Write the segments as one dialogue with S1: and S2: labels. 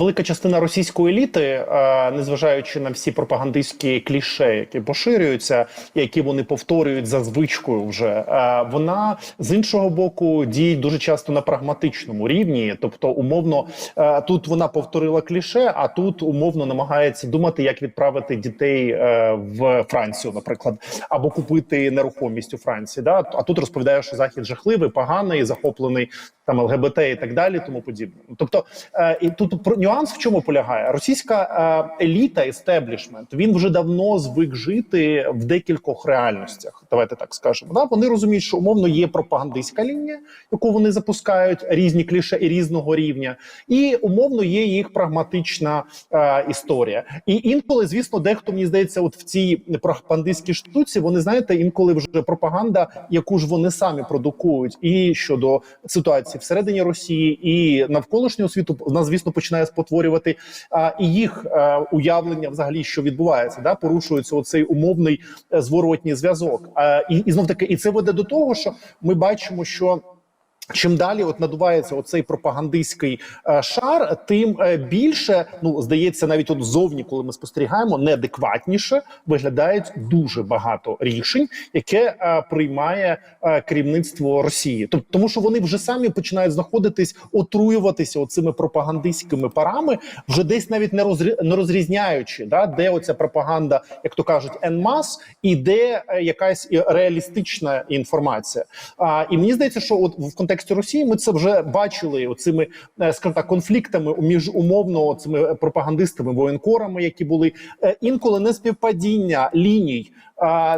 S1: Велика частина російської еліти, е, незважаючи на всі пропагандистські кліше, які поширюються, які вони повторюють за звичкою, вже е, вона з іншого боку діє дуже часто на прагматичному рівні. Тобто, умовно, е, тут вона повторила кліше, а тут умовно намагається думати, як відправити дітей в Францію, наприклад, або купити нерухомість у Франції. Да? А тут розповідає, що захід жахливий, поганий, захоплений там ЛГБТ і так далі, тому подібне. Тобто, і тут про нюанс в чому полягає? Російська е, еліта, істеблішмент, він вже давно звик жити в декількох реальностях. Давайте так скажемо. Да? Вони розуміють, що умовно є пропагандистська лінія, яку вони запускають різні кліше і різного рівня, і умовно є їх прагматична е, історія. І інколи, звісно, дехто мені здається, от в цій пропагандистській штуці, вони знаєте, інколи вже пропаганда, яку ж вони самі продукують, і щодо ситуації всередині Росії і навколишнього світу, вона звісно починає спотворювати а, і їх а, уявлення, взагалі, що відбувається, да порушується оцей умовний е, зворотній зв'язок. А, і, і знов таки, і це веде до того, що ми бачимо, що. Чим далі от надувається оцей пропагандистський е, шар, тим е, більше ну здається, навіть от зовні, коли ми спостерігаємо, неадекватніше виглядають дуже багато рішень, яке е, приймає е, керівництво Росії. Тобто, тому що вони вже самі починають знаходитись, отруюватися оцими пропагандистськими парами, вже десь навіть не розрі... не розрізняючи, да де оця пропаганда, як то кажуть, енмас, і де е, якась реалістична інформація. А і мені здається, що от в контексті Росії ми це вже бачили оцими е, скажімо так, конфліктами між умовно цими пропагандистами, воєнкорами, які були е, інколи не співпадіння ліній.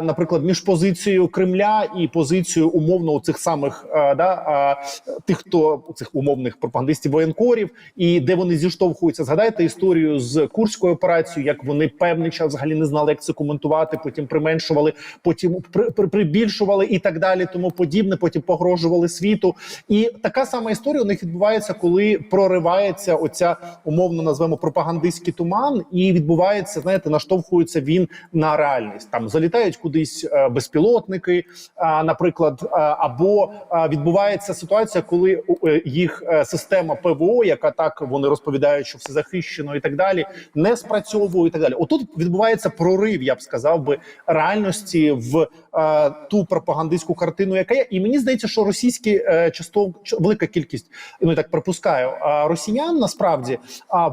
S1: Наприклад, між позицією Кремля і позицією умовно цих самих да тих, хто цих умовних пропагандистів воєнкорів, і де вони зіштовхуються. Згадайте історію з курською операцією, як вони певний час взагалі не знали, як це коментувати. Потім применшували, потім при, при, прибільшували і так далі. Тому подібне. Потім погрожували світу. І така сама історія у них відбувається, коли проривається оця умовно назвемо пропагандистський туман, і відбувається, знаєте, наштовхується він на реальність. Там залітають кудись е, безпілотники, а, наприклад, або відбувається ситуація, коли е, їх е, система ПВО, яка так вони розповідають, що все захищено і так далі, не спрацьовує і так далі. Отут відбувається прорив, я б сказав би реальності в е, ту пропагандистську картину, яка є, і мені здається, що російські е, часто велика кількість, ну так припускаю, росіян насправді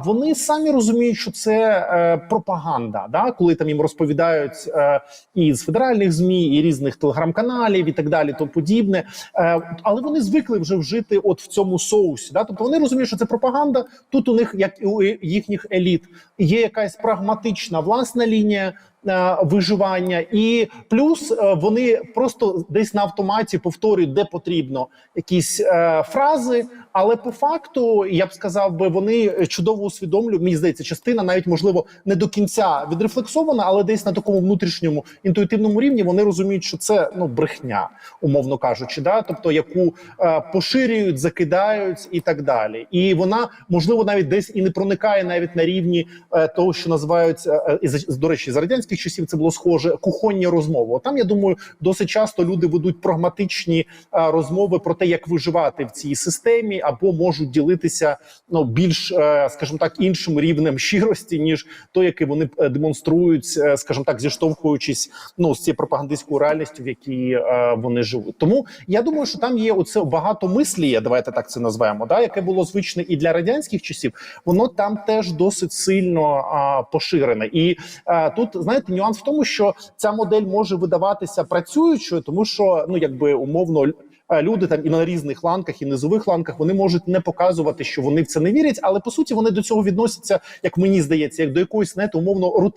S1: вони самі розуміють, що це е, пропаганда, да коли там їм розповідають е, і з федеральних змі, і різних телеграм-каналів, і так далі, то подібне. Е, але вони звикли вже вжити от в цьому соусі. Да? Тобто вони розуміють, що це пропаганда. Тут у них, як і у їхніх еліт, є якась прагматична власна лінія. Е, Виживання. І плюс е, вони просто десь на автоматі повторюють, де потрібно якісь е, фрази, але по факту я б сказав би, вони чудово усвідомлюють. Мені здається, частина навіть можливо не до кінця відрефлексована, але десь на такому внутрішньому інтуїтивному рівні вони розуміють, що це ну брехня, умовно кажучи, да, тобто яку е, поширюють, закидають і так далі. І вона можливо навіть десь і не проникає навіть на рівні е, того, що називають е, за- до речі, за радянських часів це було схоже кухонні розмови. Там я думаю, досить часто люди ведуть прагматичні е, розмови про те, як виживати в цій системі, або можуть ділитися ну більш, е, скажімо так, іншим рівнем щирості, ніж той, який вони е, демонструють, е, скажімо так, зіштовхуючись ну з цією пропагандистською реальністю, в якій вони живуть. Тому я думаю, що там є оце багатомисліє, давайте так це назвемо, да, яке було звичне і для радянських часів. Воно там теж досить сильно а, поширене. І а, тут знаєте, нюанс в тому, що ця модель може видаватися працюючою, тому що ну якби умовно. Люди там і на різних ланках, і низових ланках вони можуть не показувати, що вони в це не вірять, але по суті вони до цього відносяться, як мені здається, як до якоїсь знаєте, умовно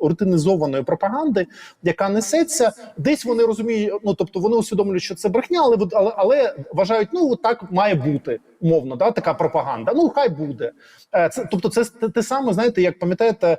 S1: рутинізованої пропаганди, яка несеться. Десь вони розуміють, ну тобто вони усвідомлюють, що це брехня, але але, але вважають, ну так має бути умовно, да, така пропаганда. Ну хай буде. Е, Це тобто, це те, саме, знаєте, як пам'ятаєте, е,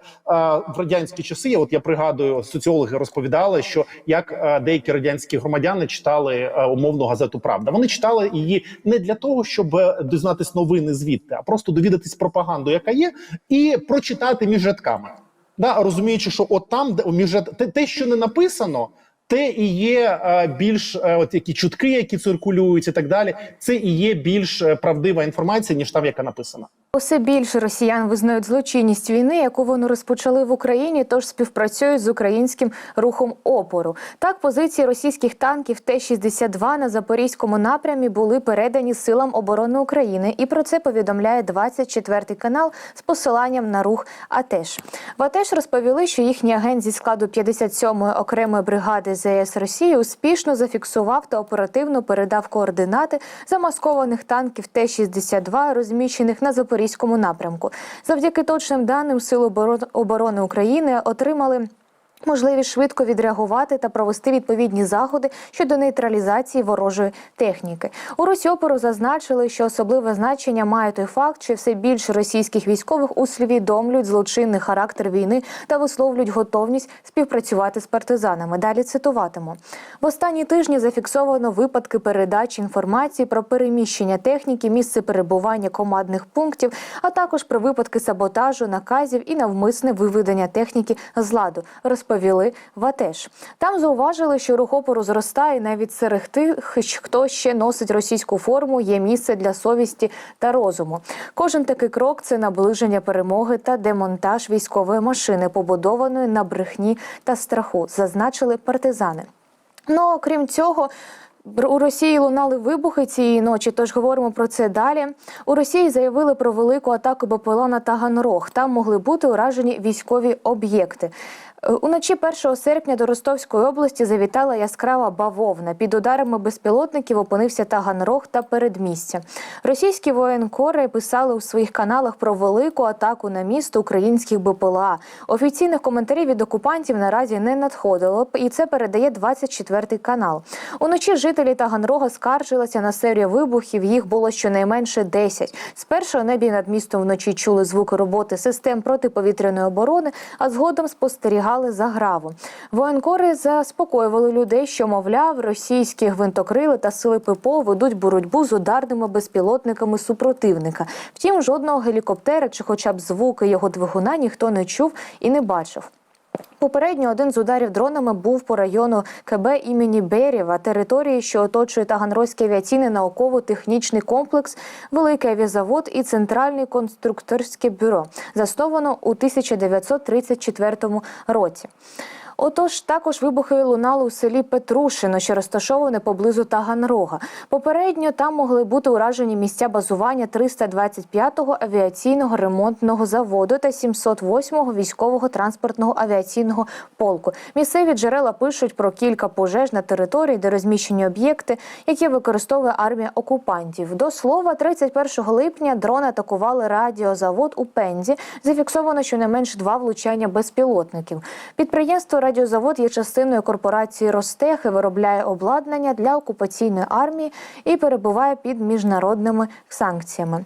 S1: в радянські часи. От я пригадую, соціологи розповідали, що як е, деякі радянські громадяни читали е, умовну газету Правда. Вони читали її не для того, щоб е, дізнатись новини звідти, а просто довідатись пропаганду, яка є, і прочитати між рядками. Да, розуміючи, що от там, де між те, те, що не написано. Те і є е, більш е, от які чутки, які циркулюють, і так далі. Це і є більш правдива інформація, ніж там, яка написана.
S2: Усе більше росіян визнають злочинність війни, яку вони розпочали в Україні, тож співпрацюють з українським рухом опору. Так, позиції російських танків Т-62 на запорізькому напрямі були передані силам оборони України. І про це повідомляє 24-й канал з посиланням на рух АТЕШ. В АТЕШ розповіли, що їхній агент зі складу 57-ї окремої бригади ЗС Росії успішно зафіксував та оперативно передав координати замаскованих танків Т-62, розміщених на Запорізькому напрямку. Завдяки точним даним Сил оборони України отримали. Можливість швидко відреагувати та провести відповідні заходи щодо нейтралізації ворожої техніки. У Росіопору зазначили, що особливе значення має той факт, що все більше російських військових усвідомлюють злочинний характер війни та висловлюють готовність співпрацювати з партизанами. Далі цитуватиму в останні тижні зафіксовано випадки передачі інформації про переміщення техніки, місце перебування командних пунктів, а також про випадки саботажу, наказів і навмисне виведення техніки з ладу. Розповіли в АТЕШ. Там зауважили, що рух опору зростає навіть серед тих, хто ще носить російську форму. Є місце для совісті та розуму. Кожен такий крок це наближення перемоги та демонтаж військової машини, побудованої на брехні та страху, зазначили партизани. Ну окрім цього. У Росії лунали вибухи цієї ночі, тож говоримо про це далі. У Росії заявили про велику атаку БПЛА на Таганрог. Там могли бути уражені військові об'єкти. Е, Уночі 1 серпня до Ростовської області завітала яскрава бавовна. Під ударами безпілотників опинився Таганрог та передмістя. Російські воєнкори писали у своїх каналах про велику атаку на місто українських БПЛА. Офіційних коментарів від окупантів наразі не надходило, і це передає 24 канал. Уночі жителі Таганрога скаржилися на серію вибухів. Їх було щонайменше 10. Спершу у небі над містом вночі чули звуки роботи систем протиповітряної оборони, а згодом спостерігали за гравом. Воєнкори заспокоювали людей, що мовляв, російські гвинтокрили та сили ППО ведуть боротьбу з ударними безпілотниками супротивника. Втім, жодного гелікоптера чи, хоча б звуки його двигуна, ніхто не чув і не бачив. Попередньо один з ударів дронами був по району КБ імені Берєва, території, що оточує Таганрозький авіаційний науково-технічний комплекс, великий авіазавод і центральне конструкторське бюро, засновано у 1934 році. Отож, також вибухи лунали у селі Петрушино, що розташоване поблизу Таганрога. Попередньо там могли бути уражені місця базування 325-го авіаційного ремонтного заводу та 708-го військового транспортного авіаційного полку. Місцеві джерела пишуть про кілька пожеж на території, де розміщені об'єкти, які використовує армія окупантів. До слова, 31 липня дрон атакували радіозавод у Пензі. Зафіксовано щонайменш два влучання безпілотників. Підприємство Радіозавод є частиною корпорації Ростех і виробляє обладнання для окупаційної армії і перебуває під міжнародними санкціями.